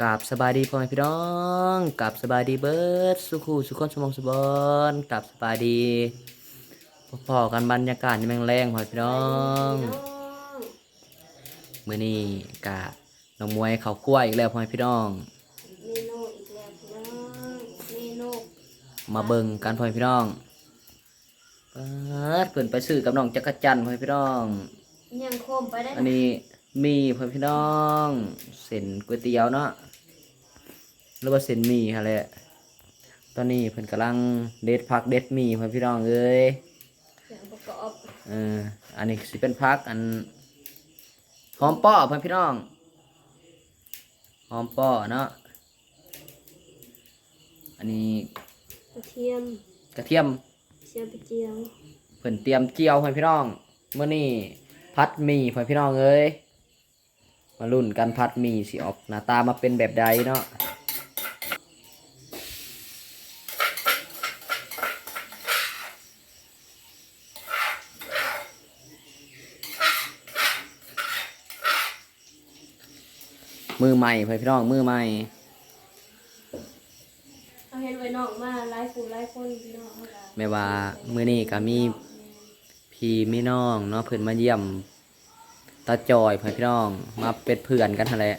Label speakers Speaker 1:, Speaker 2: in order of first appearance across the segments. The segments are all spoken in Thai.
Speaker 1: กับสบายดีพ่อแม่พี่น้องกับสบายดีเบิร์ดสุขูสุขคนสมองสุบอนกับสบายดีพอๆกันบรรยากาศยังแม่งแรงพ่อแม่พี่น้องมื้อนี้กะน้องมวยเขากล้วยอีกแล้วพ่อแม่พี่น้อง
Speaker 2: เมนูอีกแล้วพี่น้องเมนู
Speaker 1: มาเบิ่งกันพ่อแม่พี่น้องเปิดเพิ่นไปซื้อกับน้องจักรจันทร์พ่อแม่พี่น้อง
Speaker 2: ยังโคมไปได้
Speaker 1: อันนี้มีพ่อแม่พี่น้องเส้นก๋วยเตี๋ยวเนาะ หรือว่าเส้นหมี่ฮะแหละตอนนี้เพิ่นกำลังเด็ดผักเด็ดหมี่พ่อแม่พี่น้องเอ้ย
Speaker 2: เครื่องประกอบ
Speaker 1: เอออันนี้สิเป็นพักอันหอมป้อเพื่อนพี่น้องหอมป้อเนาะอันนี้
Speaker 2: กระเทียม
Speaker 1: กระเทียม
Speaker 2: เชียงไปเจียว
Speaker 1: เพิ่นเตรียมเจียวเพื่อนพี่น้องเมื่อนี้พัดหมี่เพื่อนพี่น้องเอ้ยมาลุ่นกันพัดหมี่สิออกหน้าตามาเป็นแบบใดเนาะ มือใหม่เพื่อนพี่น้องมือใหม่
Speaker 2: เอาเห็นไว้น้องมาหลายผู้หลายคนพี่น้องเอาล่ะ
Speaker 1: แม่ว่ามื้อนี้ก็มีพี่มีน้องเนาะเพิ่นมาเยี่ยมตาจอยเพื่อนพี่น้อง มาเป็นเพื่อนกันหั่นแหละ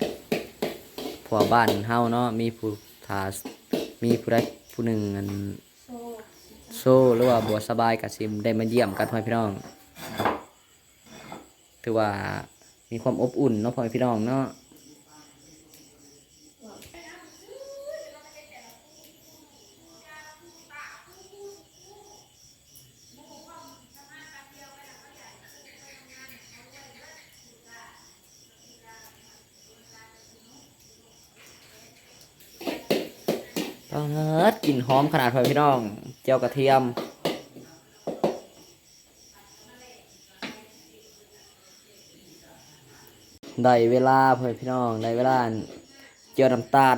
Speaker 1: พวกบ้านเฮาเนาะมีผู้ทามีผู้ใดผู้หนึ่งอัน
Speaker 2: โซ่
Speaker 1: โซ่หรือว่าบัวสบายก็สิได้มาเยี่ยมกันเพื่อนพี่น้องถือว่ามีความอบอุ่นเนาะพ่อแม่พี่น้องเนาะเปิ ดกลิ่นหอมขนาดพ่อพี่น้อง เจียวกระเทียม ได้เวลาพ่อพี่น้อง ได้เวลา เจียวน้ำตาล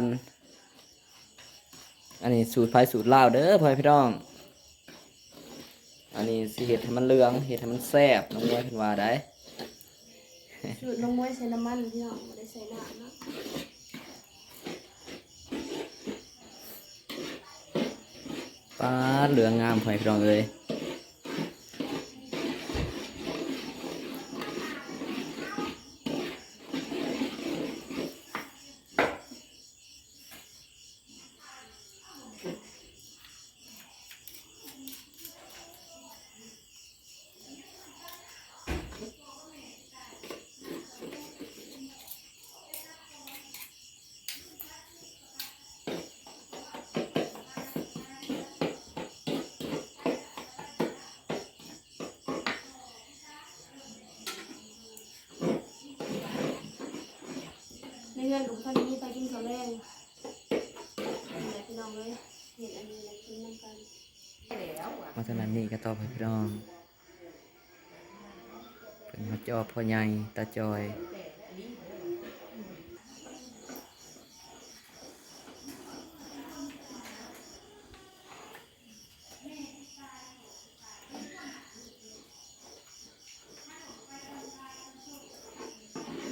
Speaker 1: อันนี้สูตรไฟสูตรลาวเด้อพ่อพี่น้อง อันนี้สิเห็ดให้มันเหลืองเห็ดให้มันแซ่บน้องมวยเพิ่นว่าได้
Speaker 2: สูตรน้องมวยใส่น้ำมันพี่น้องไม่ได้ใส่น้ำนะ
Speaker 1: ป้าดเหลืองงามพ่อแม่พี่น้องเอ้ย
Speaker 2: เท่านั้นนี่ก็
Speaker 1: ต่อพ่อแม่พี่น้องเป็นหัวจอพ่อใหญ่ตาจอย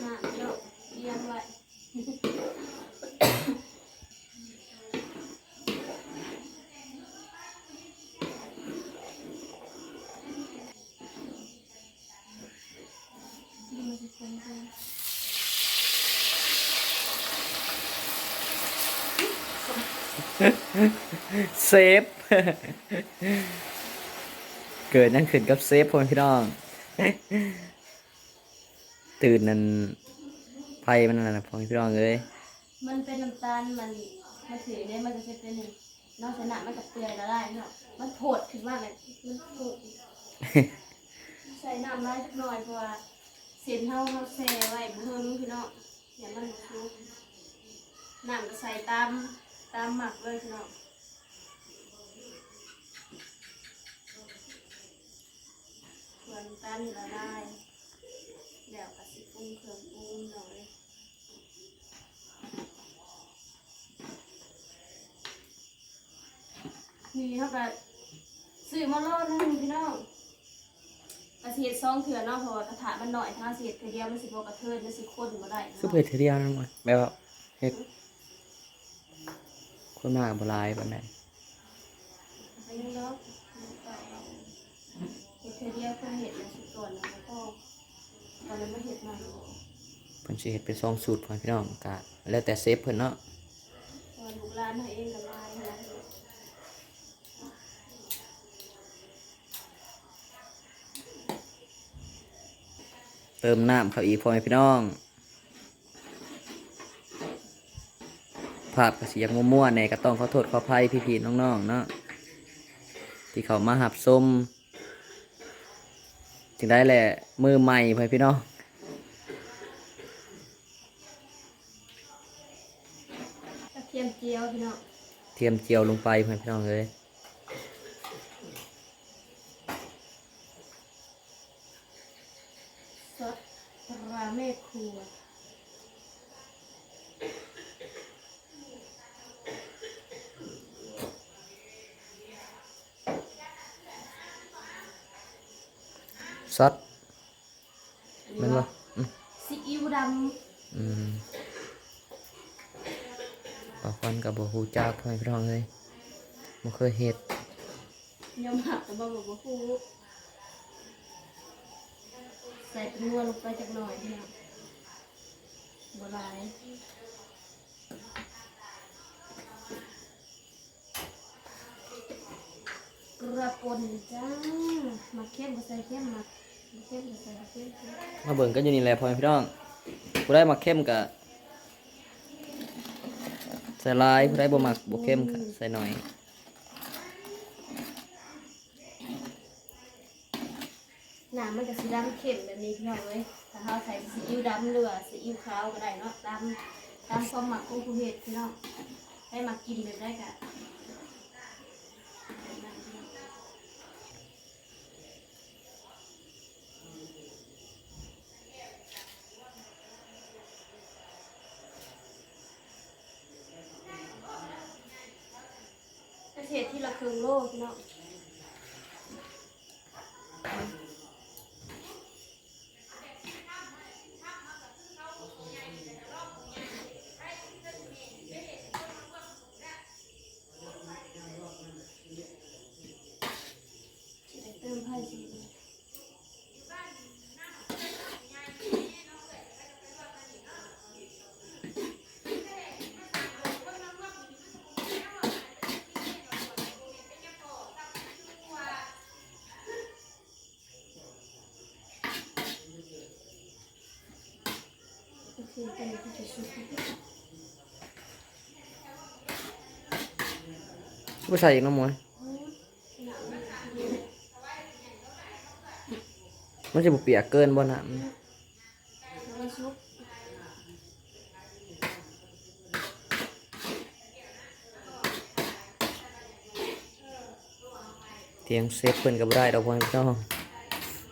Speaker 2: น้ำพี่น้องเตรียมไว้ มันจะคนกัน
Speaker 1: เซฟ เกิดนั่นขึ้นกับเซฟพ่อแม่พี่น้อง ตื่นนั่นไฟมันนั่นนะพ่อแม่พี่น้องเอ้ย
Speaker 2: มันเป็นน้ำตาลมันมันถือเนี่ยมันจะเป็นนี่นอกจากนั้นมันกับเปลือยละลายเนาะมันโผดขึ้นมาเลยมันโผดใส่น้ำร้ายสักหน่อยเพราะว่าเส้นเฮาเฮาแช่ไว้บ่เฮิงพี่น้องอย่ามันชุบน้ำก็ใส่ตาม ตามหมักเลยพี่น้องส่วนน้ำตาลละลายเดี๋ยวก็สิปรุงเครื่องปรุงหน่อยนี่เขาก็ซื้อมาโลดนึงพี่น้องกระเทียมซองเถื่อนเนาะเพราะว่ากระถามันหน่อยถ้าเสียดเถื่อเดียวมันสิบกระเทินมันสิข้นมาได้
Speaker 1: คือเผ็ดเทีเดียวนั่นหมดแบบว่าเฮ็ด คนมากบหลายปานใด
Speaker 2: ไปยังเนาะต่อเราเห็ดเธอเดียวเพื่อเห็ดมาสุดก่อนแล้วก็ตอนนั้นมาเห็ดใหม่
Speaker 1: เพิ่นสิเฮ็ดเป็นซองสูตรพ่อแม่พี่น้องก็แล้วแต่เซฟเพิ่นเนาะ
Speaker 2: พอลูกร้านให้เองกับลายนะ
Speaker 1: เติมน้ำเข้าอีกพ่อแม่พี่น้องาพก็สิยังมั่วๆแหน่ก็ต้องขอโทษขออภัยพี่ๆน้องๆเนาะที่เขามาหับส้มจึงได้แหละมือใหม่พ่อแม่พี่น้อง
Speaker 2: กระเทียมเจียวพี่น้อง
Speaker 1: เทียมเจียวลงไปพ่อแม่พี่น้องเลย
Speaker 2: ซอสตราแม่ครัว
Speaker 1: ซอสแมันบ่อืม
Speaker 2: ซีอิ๊วด
Speaker 1: อืมบางคนกับบ่ฮู้จักพ่อแม่พี่น้องเลยบ่เคยเฮ็ดำ
Speaker 2: ยำหักกับบะบะฟูใส่เป็นนัวลงไปจักหน่อยพี่น้องบัวลายกระปนจ้ามาเข้มมาใส่เข้มมา มาเบิ่
Speaker 1: งกันอยู่นี่แหละพ่อแม่พี่น้องผู้ได้มักเข้มกะใส่ลายผู้ได้บ่มักบ่เข้มกะใส่หน่อย
Speaker 2: หนามันจะสีดำเข้มแบบนี้พี่น้องเลยถ้าเราใส่ซีอิ๊วดำหรือว่าซีอิ๊วขาวก็ได้เนาะตามตามความหมักของผู้เฮ็ดพี่น้องให้มักกินแบบได้กะ ที่ละครึ่งโลพี่น้องเติมให้สิ โอเคเป็นที่จะชุบ
Speaker 1: บ่ใส่อีกน้ำมวยมันสิบ่เปียกเกินบ่น้ำ
Speaker 2: แล้วก็ชุบ
Speaker 1: เทียงเซฟเพิ่นก็บ่ได้ดอกพ่อแม่พี่น้อ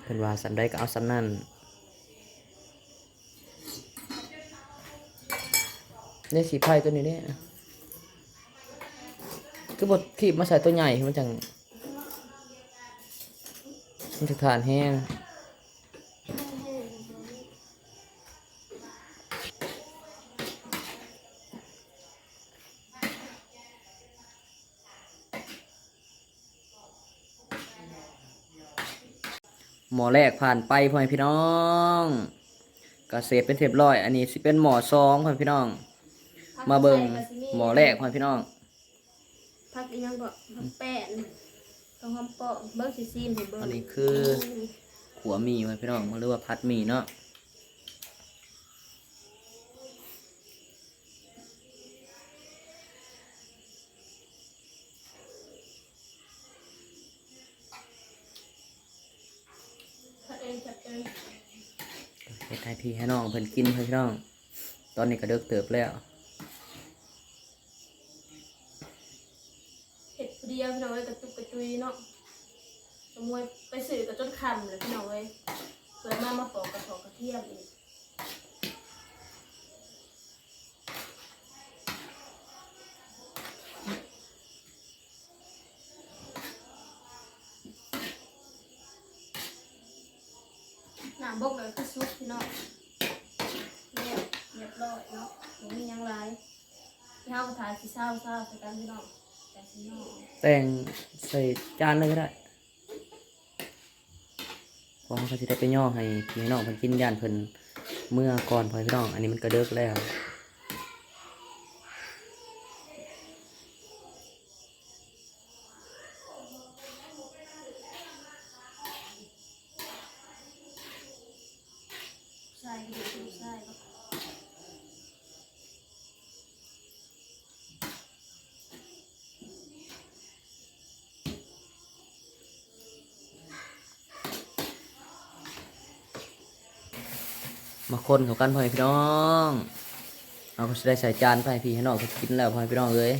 Speaker 1: เพิ่นว่าสันใดก็เอาสันนั้น ในสีไผ่ตัวนี้เนี่ยคือบดขีบมาใส่ตัวใหญ่มันจังมันจะทานแห้งหมอแรกผ่านไปพ่อแม่พี่น้องกเสร็จเป็นเรียบร้อย อันนี้สิเป็นหมอสองพ่อแม่พี่น้อง มาเบิ่งหมอแรกพ่อแม่พี่น้อง
Speaker 2: พักอีกยังก็พักแป้นต้องหอมเปาะเบิ้งซีซีมเห็นเบิ้ง
Speaker 1: อันนี้คือขัวหมี่พ่อแม่พี่น้องหรือว่าพัดหมี่เนาะ
Speaker 2: พักเองจับเอง
Speaker 1: เฮ็ดให้พี่ให้น้องเพิ่นกินพ่อแม่พี่น้อง ตอนนี้ก็เดิกเติบแล้ว
Speaker 2: เห็ ดียวพี่น้องเอ้ยกระจุกกระจุยเนาะขโมยไปสื่อกับจนคำเลยพี่น้องเอ้ยเปิดมามาปอกกระถอกกระเทียมอีกหน้าบกเลยคือซุปพี่น้องเรียบเรียบร้อยเนาะผมมียังไรที่เฮาาทายสิเศร้าเศร้าใส่กันพี่น้อง แต่ง
Speaker 1: ใส่จานเลยก็ได้พอเขาจะได้ไปย่อให้พี่น้องเพิ่นกินย่านเพิ่นเมื่อก่อนพอพี่น้อง อันนี้มันกระเดิกแล้ว มาคนเขากันพ่อพี่น้องเอาก็จะได้ใส่จานไปให้พี่ให้น้องเขากินแล้วพ่อพี่น้องเอ้ย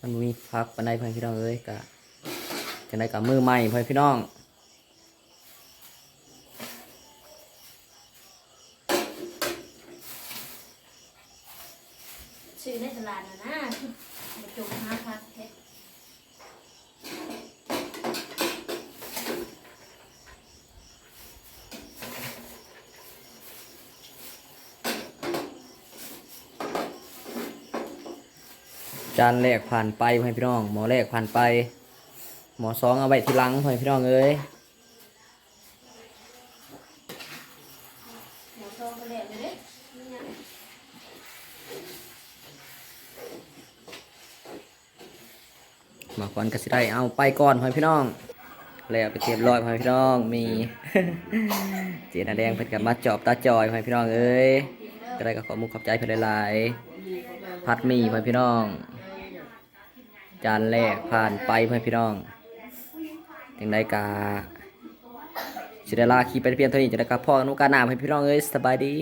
Speaker 1: มันมีพักปานใดพ่อพี่น้องเอ้ยกะจะได้กับมือใหม่พ่อพี่น้อง
Speaker 2: ซื้อในตลาดนะนะมาจงหาพักเฮ็ด
Speaker 1: จานแรกผ่านไปพ่อพี่น้อง หมอแรกผ่านไป หมอสองเอาไว้ทีหลังพ่อพี่น้องเอ้ย
Speaker 2: หมูโตก็แล้ยเด้นี่ยัง
Speaker 1: หมาควันก็สิได้เอาไปก่อนพ่อพี่น้อง แล้วไปเตรียมรอยพ่อพี่น้องมี เจนแดงเพิ่นกับมาจอบตาจอยพ่อพี่น้องเอ้ยก็ได้ก็ขอมุกขอบใจเพิ่นหลายๆพัดมีพ่อพี่น้อง จานแรกผ่านไปพ่อพี่น้องจังได้กาสิได้ลาขี่ไปเพียงเท่านี้จะได้กับพ่อนุกาหนามพ่อพี่น้องเอ้ยสบายดี